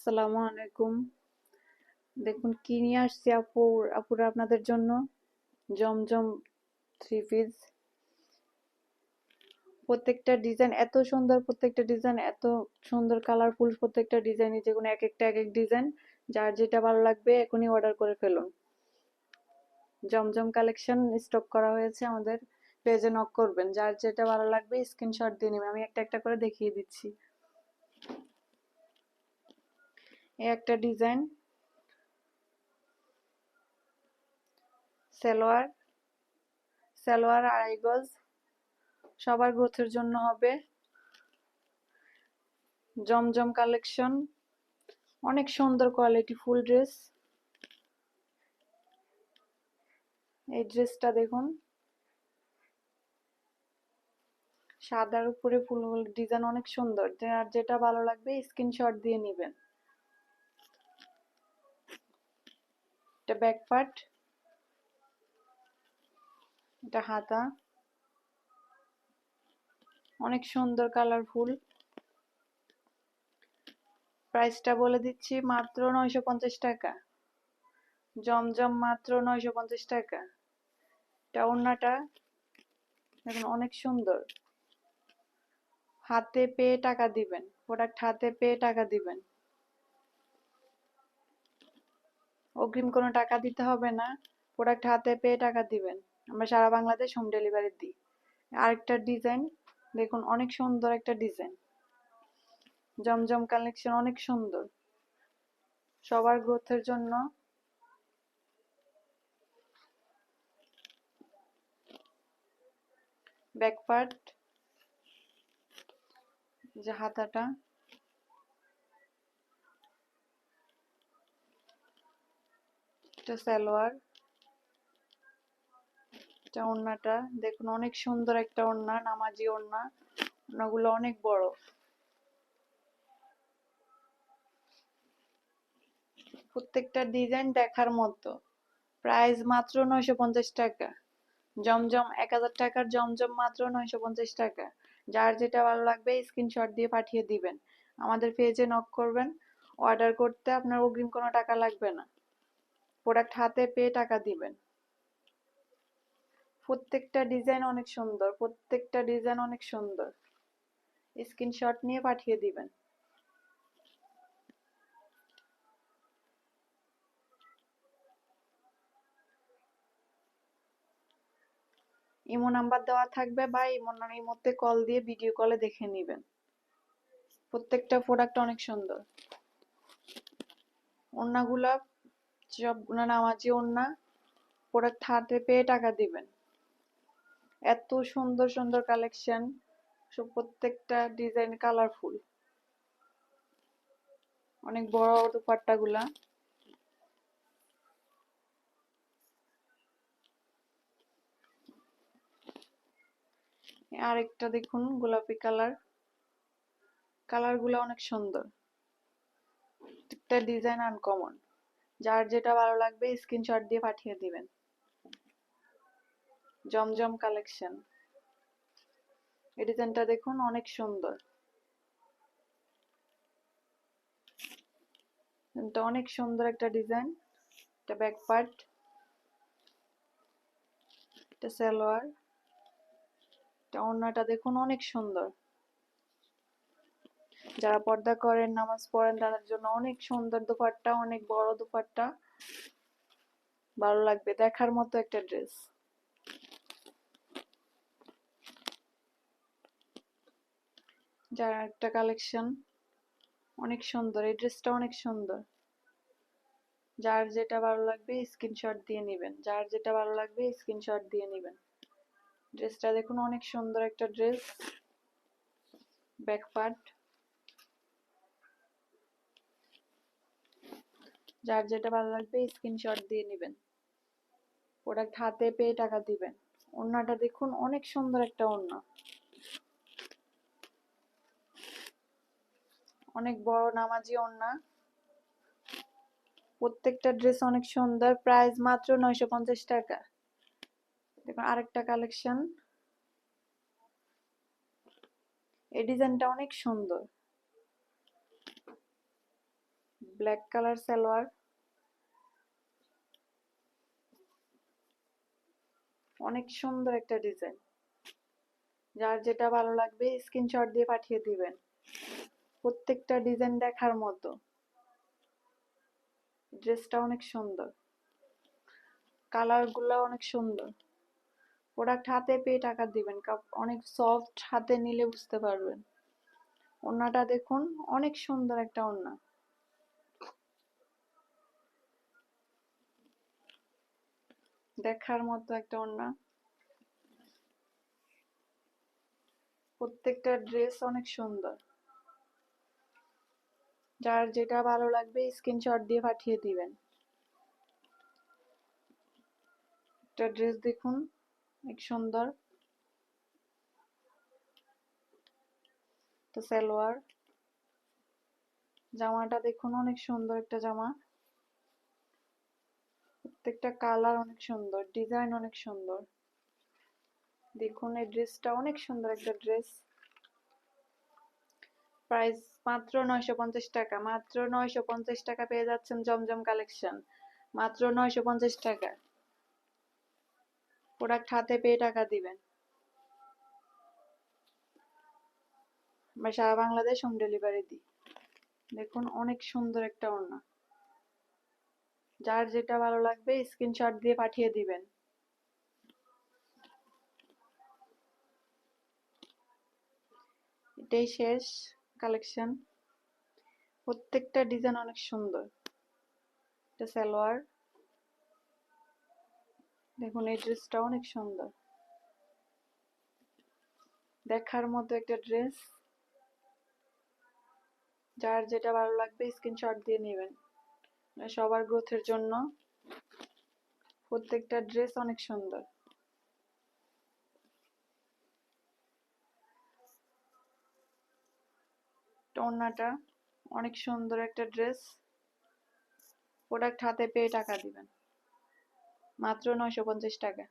আসসালামু আলাইকুম। দেখুন, কি নিয়ে আসছি আপু, আপুরা আপনাদের জন্য? জমজম থ্রি পিস প্রত্যেকটা ডিজাইন এত সুন্দর, প্রত্যেকটা ডিজাইন এত সুন্দর কালারফুল প্রত্যেকটা ডিজাইন যে কোনো এক একটা এক এক ডিজাইন যার যেটা ভালো লাগবে এখনই অর্ডার করে ফেলুন। জমজম কালেকশন স্টক করা হয়েছে আমাদের। পেজে নক করবেন। যার যেটা ভালো লাগবে স্ক্রিনশট দিয়ে নেবেন। আমি একটা একটা করে দেখিয়ে দিচ্ছি। একটা ডিজাইন। সালোয়ার সালোয়ার আড়াই গজ। সবার গ্রোথের জন্য হবে। জমজম কালেকশন। অনেক সুন্দর কোয়ালিটি ফুল ড্রেস। এই ড্রেসটা দেখুন। সাদার উপরে ফুল ডিজাইন অনেক সুন্দর। যার যেটা ভালো লাগবে, স্ক্রিনশট দিয়ে নেবেন। এটা ব্যাক পার্ট এটা হাতা, অনেক সুন্দর কালারফুল প্রাইসটা বলে দিচ্ছি মাত্র নয়শো পঞ্চাশ টাকা। জমজম মাত্র নয়শো পঞ্চাশ টাকা। এটা ওড়নাটা দেখুন অনেক সুন্দর। হাতে পেয়ে টাকা দিবেন প্রোডাক্ট হাতে পেয়ে টাকা দিবেন। অগ্রিম কোনো টাকা দিতে হবে না। প্রোডাক্ট হাতে পেয়ে টাকা দিবেন। আমরা সারা বাংলাদেশ হোম ডেলিভারি দিই। আরেকটা ডিজাইন দেখুন অনেক সুন্দর একটা ডিজাইন জমজম কালেকশন অনেক সুন্দর। সবার গ্রোথের জন্য ব্যাক পার্ট যে হাতাটা। এটা সালোয়ার। এটা ওড়নাটা। দেখুন, অনেক সুন্দর একটা ওড়না, নামাজি ওড়না। ওড়নাগুলো অনেক বড়। প্রত্যেকটা ডিজাইন দেখার মতো। প্রাইস মাত্র নয়শো পঞ্চাশ টাকা। জমজম এক হাজার টাকার জমজম মাত্র নয়শো পঞ্চাশ টাকা। যার যেটা ভালো লাগবে, স্ক্রিনশট দিয়ে পাঠিয়ে দিবেন। আমাদের পেজে নক করবেন। অর্ডার করতে আপনার অগ্রিম কোনো টাকা লাগবে না। প্রোডাক্ট হাতে পেয়ে টাকা দিবেন। প্রত্যেকটা ডিজাইন অনেক সুন্দর, প্রত্যেকটা ডিজাইন অনেক সুন্দর। স্ক্রিনশট নিয়ে পাঠিয়ে দিবেন। ইমো নাম্বার দেওয়া থাকবে বা ইমো ইমোতে কল দিয়ে ভিডিও কলে দেখে নেবেন। প্রত্যেকটা প্রোডাক্ট অনেক সুন্দর। ওড়নাগুলা সবগুলো নামাজি ওড়না প্রোডাক্ট হাতে পেয়ে টাকা দিবেন। এত সুন্দর সুন্দর কালেকশন সব প্রত্যেকটা ডিজাইন কালারফুল অনেক বড় দুপাট্টা গুলা আরেকটা দেখুন, গোলাপি কালার কালারগুলা অনেক সুন্দর। প্রত্যেকটা ডিজাইন আনকমন যার যেটা ভালো লাগবে স্ক্রিনশট দিয়ে পাঠিয়ে দিবেন। জমজম কালেকশন এই ডিজাইনটা দেখুন, অনেক সুন্দর। অনেক সুন্দর একটা ডিজাইন এটা ব্যাক পার্ট এটা সালোয়ার। এটা ওড়নাটা দেখুন, অনেক সুন্দর। যারা পর্দা করেন, নামাজ পড়েন, তাদের জন্য অনেক সুন্দর দুপাট্টা, অনেক বড় দুপাট্টা। ভালো লাগবে দেখার মতো একটা ড্রেস। যার একটা কালেকশন অনেক সুন্দর, এই ড্রেসটা অনেক সুন্দর। যার যেটা ভালো লাগবে স্ক্রিনশট দিয়ে নেবেন। যার যেটা ভালো লাগবে স্ক্রিনশট দিয়ে নেবেন। ড্রেসটা দেখুন অনেক সুন্দর একটা ড্রেস। Back part. যার যেটা ভালো লাগবে স্ক্রিনশট দিয়ে নেবেন। প্রোডাক্ট হাতে পেয়ে টাকা দিবেন। ওড়নাটা দেখুন অনেক সুন্দর একটা ওড়না। অনেক বড় নামাজি ওড়না। প্রত্যেকটা ড্রেস অনেক সুন্দর। প্রাইস মাত্র নয়শো পঞ্চাশ টাকা। দেখুন আরেকটা কালেকশন এই ডিজাইনটা অনেক সুন্দর। Black colour salwar. অনেক সুন্দর একটা ডিজাইন। যার যেটা ভালো লাগবে স্ক্রিনশট দিয়ে পাঠিয়ে দিবেন। প্রত্যেকটা ডিজাইন দেখার মতো। ড্রেসটা অনেক সুন্দর। কালারগুলো অনেক সুন্দর। প্রোডাক্ট হাতে পেয়ে টাকা দিবেন। অনেক সফট হাতে নিলে বুঝতে পারবেন। ওড়নাটা দেখুন, অনেক সুন্দর একটা ওড়না দেখার মতো একটা ওড়না। প্রত্যেকটা ড্রেস অনেক সুন্দর। যার যেটা ভালো লাগবে স্ক্রিনশট দিয়ে পাঠিয়ে দিবেন। একটা ড্রেস দেখুন, অনেক সুন্দর। তো সালোয়ার। জামাটা দেখুন, অনেক সুন্দর একটা জামা। প্রত্যেকটা কালার অনেক সুন্দর ডিজাইন অনেক সুন্দর। দেখুন, এই ড্রেসটা অনেক সুন্দর একটা ড্রেস প্রাইস মাত্র নয়শো পঞ্চাশ টাকা, মাত্র নয়শো পঞ্চাশ টাকা পেয়ে যাচ্ছেন জমজম কালেকশন মাত্র নয়শো পঞ্চাশ টাকা। প্রোডাক্ট হাতে পেয়ে টাকা দিবেন। সারা বাংলাদেশ হোম ডেলিভারি দিই। দেখুন, অনেক সুন্দর একটা ওড়না। যার যেটা ভালো লাগবে স্ক্রিনশট দিয়ে পাঠিয়ে দিবেন। এটাই শেষ কালেকশন প্রত্যেকটা ডিজাইন অনেক সুন্দর। এটা সালোয়ার। দেখুন, এই ড্রেসটা অনেক সুন্দর। দেখার মতো একটা ড্রেস যার যেটা ভালো লাগবে স্ক্রিনশট দিয়ে নেবেন। সবার গ্রোথের জন্য। প্রত্যেকটা ড্রেস অনেক সুন্দর। ওড়নাটা অনেক সুন্দর একটা ড্রেস প্রোডাক্ট হাতে পেয়ে টাকা দিবেন। মাত্র নয়শো পঞ্চাশ টাকা।